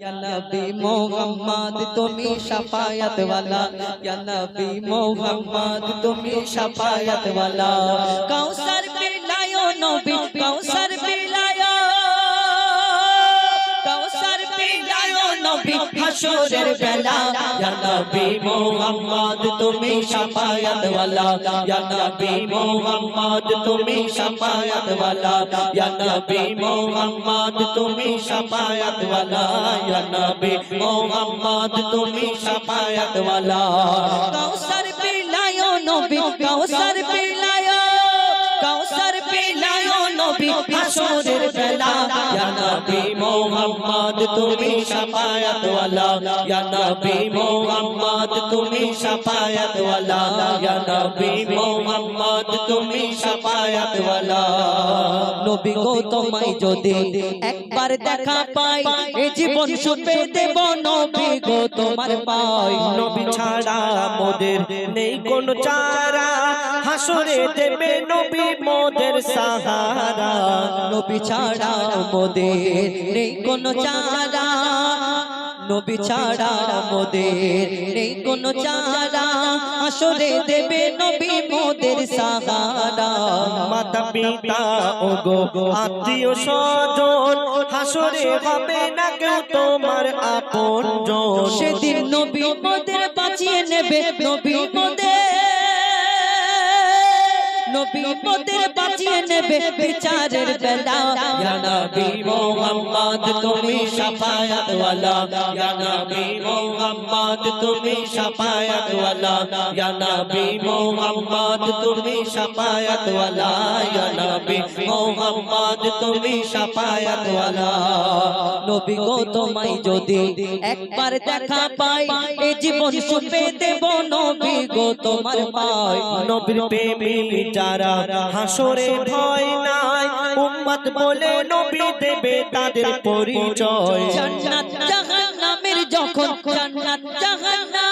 ইয়া নবী মোহাম্মদ তুমি শাফায়াত ওয়ালা ইয়া নবী মোহাম্মদ তুমি শাফায়াত ওয়ালা কাউসার পিলায়ো নবী কাউসার পিলায়ো নবী হাসরের বেলা ইয়া নবী মোহাম্মদ তুমি শাফায়াত ওয়ালা ইয়া নবী মোহাম্মদ তুমি শাফায়াত ওয়ালা ইয়া নবী মোহাম্মদ তুমি শাফায়াত ওয়ালা ইয়া নবী মোহাম্মদ তুমি শাফায়াত ওয়ালা কাউসার পিলায়ো নবী কাউসার পিলায়ো কাউসার পিলায়ো নবী হাসরের বেলা ইয়া নবী মোহাম্মদ তুমি শাফায়াত ওয়ালা। ইয়া নবী মোহাম্মদ তুমি শাফায়াত ওয়ালা ইয়া নবী মোহাম্মদ তুমি শাফায়াত ওয়ালা নবী গো তোমায় যদি একবার দেখা পাই এ জীবন সুপে দেব নবী গো তোমার পাই। নবী ছাড়া মোদের নেই কোন চারা। হাসরে দেবে নবী মোদের সাহারা। নবী ছাড়া মোদের নেই কোনো চারা। নবী ছাড়া মোদের নেই কোনো চারা। আসরে দেবে নবী মোদের সাহারা। মাতা পিতা ও গো আত্মীয় স্বজন হাসরে হবে না কেউ তোমার আপন সেদিন নবী মোদের বাঁচিয়ে নেবে নবী মোদের নবী মোদের তোমায় যদি একবার দেখা পাই এ জীবন সুপে দেব নবী গো তোমার পাই নবীর প্রেমী হাসরে ভয় নাই। উম্মত বলে নবী দেবে তাদের পরিচয়। জান্নাত জাহান্নামের যখন জান্নাত জাহান্নাম।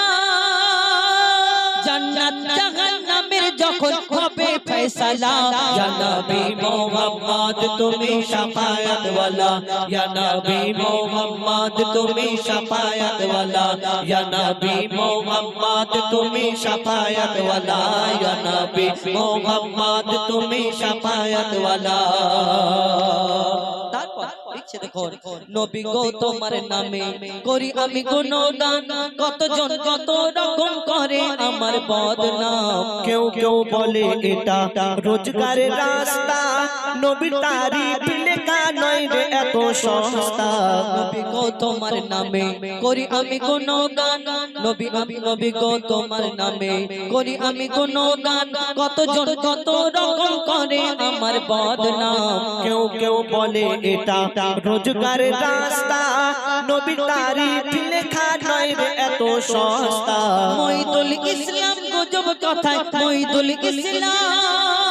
জান্নাত জাহান্নামের যখন হবে ফয়সালা ইয়া নবী মোহাম্মদ তুমি শাফায়াত ওয়ালা ইয়া নবী মোহাম্মদ তুমি শাফায়াত ওয়ালা ইয়া নবী মোহাম্মদ তুমি শাফায়াত ওয়ালা ইয়া নবী মোহাম্মদ তুমি শাফায়াত ওয়ালা তারপর লিখছে দেখুন নবী গো তোমার নামে করি আমি গুণগান কতজন কত রকম করে আমার বদনাম। কেউ কেউ বলে এটা রোজগারের রাস্তা। নবীর তারিফ লেখা নয় রে এত সস্তা। নবী গো তোমার নামে করি আমি গুণগান নবী আমি নবী গো তোমার নামে করি আমি গুণগান কতজন কত রকম করে আমার বদনাম। কেউ কেউ বলে এটা রোজগারের রাস্তা। নবীর তারিখ লেখা নয় রে এত সস্তা। মইদুল ইসলাম গজব কথায় মইদুল ইসলাম।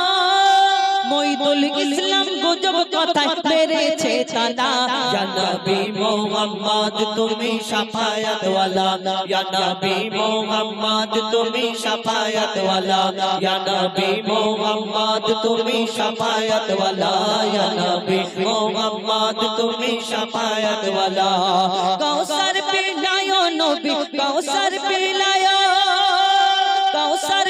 মহিদুল ইসলাম গজব কথায় মেরেছে তালা। ইয়া নবী মোহাম্মদ তুমি শাফায়াত ওয়ালা ইয়া নবী মোহাম্মদ তুমি শাফায়াত ওয়ালা ইয়া নবী মোহাম্মদ তুমি শাফায়াত ওয়ালা ইয়া নবী মোহাম্মদ তুমি শাফায়াত ওয়ালা কাউসার পিলায়ো নবী কাউসার পিলায়ো। কাউসার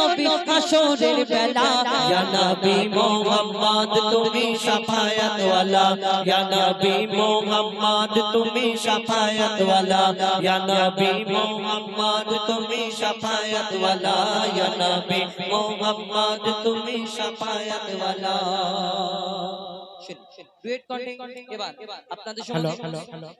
নবী হাসরের বেলা। ইয়া নবী মোহাম্মদ তুমি শাফায়াত ওয়ালা ইয়া নবী মোহাম্মদ তুমি শাফায়াত ওয়ালা ইয়া নবী মোহাম্মদ তুমি শাফায়াত ওয়ালা ইয়া নবী মোহাম্মদ তুমি শাফায়াত ওয়ালা ডুয়েট কন্টিনিউ এবার আপনাদের সঙ্গে হ্যালো